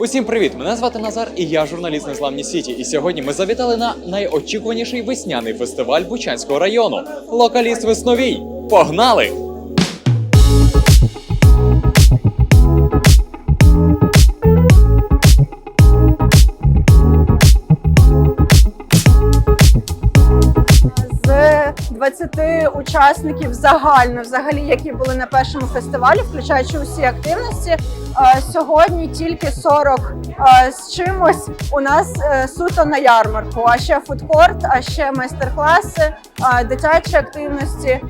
Усім привіт! Мене звати Назар, і я журналіст Незламні Сіті. І сьогодні ми завітали на найочікуваніший весняний фестиваль Бучанського району. Локаліст Весновій. Погнали! Учасників загально, взагалі, які були на першому фестивалі, включаючи усі активності. е, Сьогодні тільки 40 е, з чимось у нас е, суто на ярмарку. А ще фудкорт, а ще майстер-класи, дитячі активності.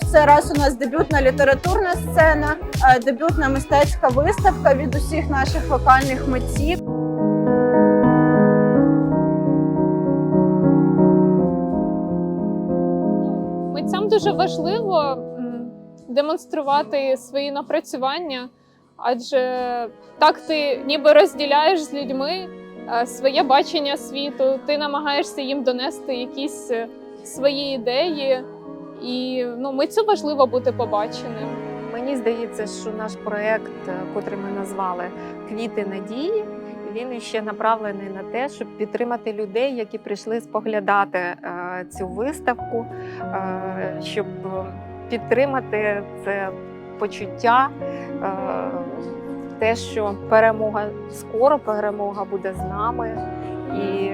В цей раз у нас дебютна літературна сцена, дебютна мистецька виставка від усіх наших локальних митців. Дуже важливо демонструвати свої напрацювання, адже так ти ніби розділяєш з людьми е, своє бачення світу, ти намагаєшся їм донести якісь е, свої ідеї, і ну, митцю важливо бути побаченим. Мені здається, що наш проект, е, котрий ми назвали Квіти надії, він ще направлений на те, щоб підтримати людей, які прийшли споглядати цю виставку, е, щоб підтримати це почуття, е, те, що перемога скоро, перемога буде з нами, і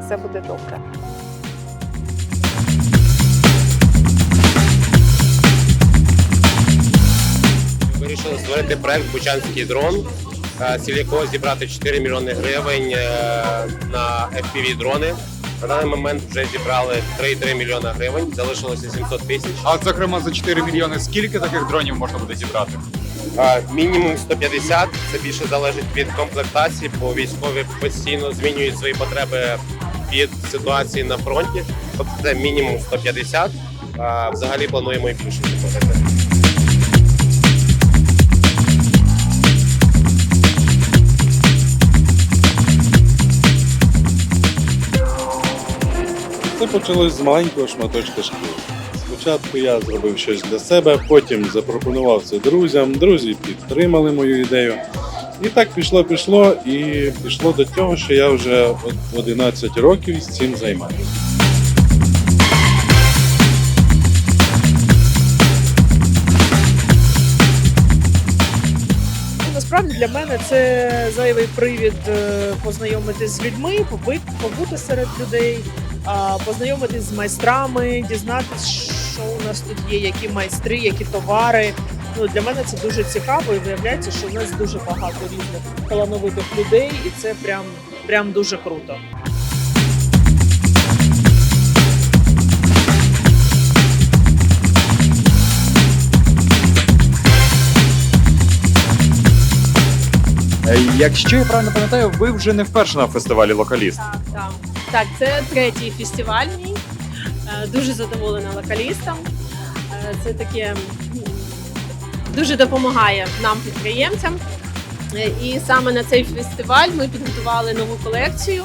все буде добре. Вирішили створити проект Бучанський дрон, е, ціль якого зібрати 4 мільйони гривень на FPV дрони. На даний момент вже зібрали 3,3 мільйона гривень, залишилося 700 тисяч. А зокрема за 4 мільйони скільки таких дронів можна буде зібрати? Е, Мінімум 150, це більше залежить від комплектації, бо військові постійно змінюють свої потреби від ситуації на фронті. Тобто це мінімум 150, а взагалі плануємо і більше почалось з маленького шматочка шкіри. Спочатку я зробив щось для себе, потім запропонував це друзям. Друзі підтримали мою ідею. І так пішло, пішло, і пішло до того, що я вже 11 років з цим займаюся. Ну, Насправді для мене це зайвий привід е, познайомитись з людьми, побити, побути серед людей, познайомитись з майстрами, дізнатися, що у нас тут є, які майстри, які товари. Ну, для мене це дуже цікаво і виявляється, що в нас дуже багато різних талановитих людей, і це прям, прям дуже круто. Е, Якщо я правильно пам'ятаю, ви вже не вперше на фестивалі локаліст. Так, так. Так, це третій фестиваль мій. Е, Дуже задоволена локалістам. Е, Це таке дуже допомагає нам, підприємцям. Е, І саме на цей фестиваль ми підготували нову колекцію.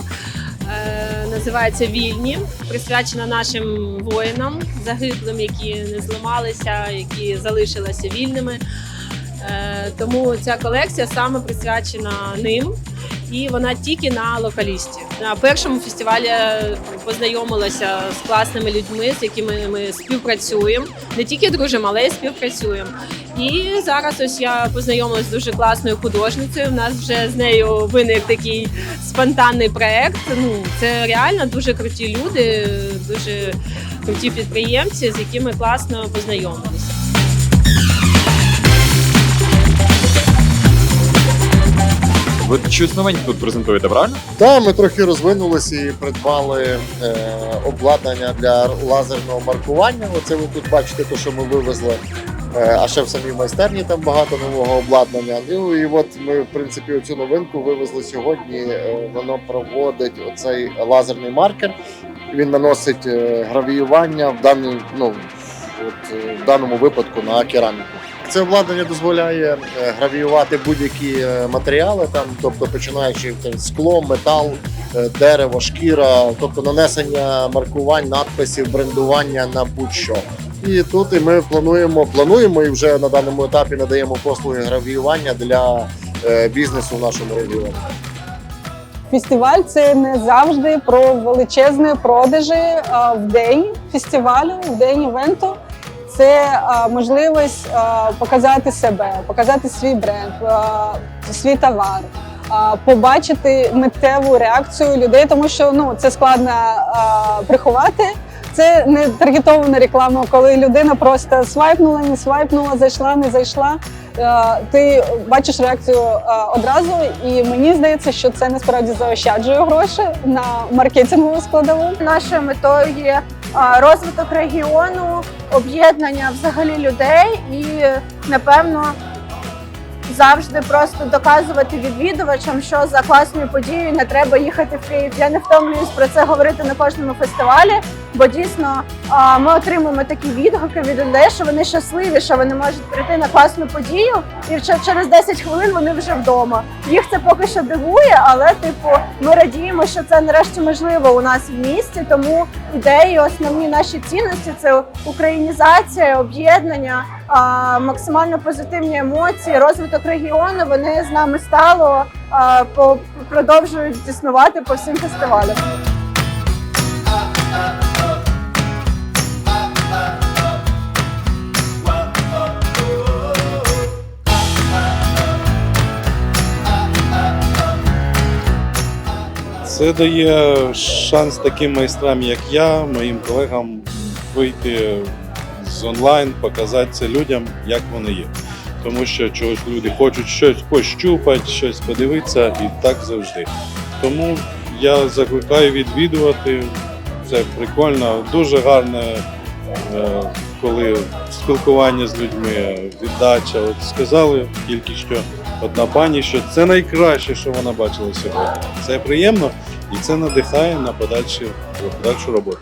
Називається Вільні, присвячена нашим воїнам, загиблим, які не зламалися, які залишилися вільними. Тому ця колекція саме присвячена ним і вона тільки на локалісті. На першому фестивалі познайомилася з класними людьми, з якими ми співпрацюємо. Не тільки дружимо, але й співпрацюємо. І зараз ось я познайомилася з дуже класною художницею. У нас вже з нею виник такий спонтанний проект. Ну це реально дуже круті люди, дуже круті підприємці, з якими класно познайомилися. Ви щось новеньке тут презентуєте, правильно? Так, ми трохи розвинулися і придбали е, обладнання для лазерного маркування. Оце ви тут бачите, те, що ми вивезли. Е, а ще в самій майстерні там багато нового обладнання. Ну і от ми, в принципі, оцю новинку вивезли сьогодні. Е, воно проводить оцей лазерний маркер. Він наносить е, гравіювання в даній, ну, от, е, в даному випадку на кераміку. Це обладнання дозволяє е, гравіювати будь-які е, матеріали, там, тобто починаючи там, скло, метал, е, дерево, шкіра, тобто нанесення маркувань, надписів, брендування на будь-що. І тут і ми плануємо, плануємо і вже на даному етапі надаємо послуги гравіювання для бізнесу в нашому регіоні. Фестиваль це не завжди про величезні продажі в день фестивалю, в день івенту. Це можливість показати себе, показати свій бренд, свій товар, побачити миттєву реакцію людей, тому що ну це складно приховати. Це не таргетована реклама, коли людина просто свайпнула, не свайпнула, зайшла, не зайшла. Ти бачиш реакцію одразу, і мені здається, що це насправді заощаджує гроші на маркетингову складову. Нашою метою є розвиток регіону, об'єднання взагалі людей і напевно. Завжди просто доказувати відвідувачам, що за класною подією не треба їхати в Київ. Я не втомлююсь про це говорити на кожному фестивалі, бо дійсно ми отримуємо такі відгуки від людей, що вони щасливі, що вони можуть прийти на класну подію, і через 10 хвилин вони вже вдома. Їх це поки що дивує, але типу ми радіємо, що це нарешті можливо у нас в місті. Тому ідеї, основні наші цінності це українізація, об'єднання, максимально позитивні емоції, розвиток регіону. Вони з нами стало продовжують існувати по всім фестивалям. Це дає шанс таким майстрам, як я, моїм колегам вийти з онлайн, показати це людям, як вони є. Тому що чогось люди хочуть щось пощупати, щось подивитися, і так завжди. Тому я закликаю відвідувати. Це прикольно, дуже гарне, е, коли спілкування з людьми, віддача. От сказали тільки що одна пані, що це найкраще, що вона бачила сьогодні. Це приємно і це надихає на подальші, подальшу роботу.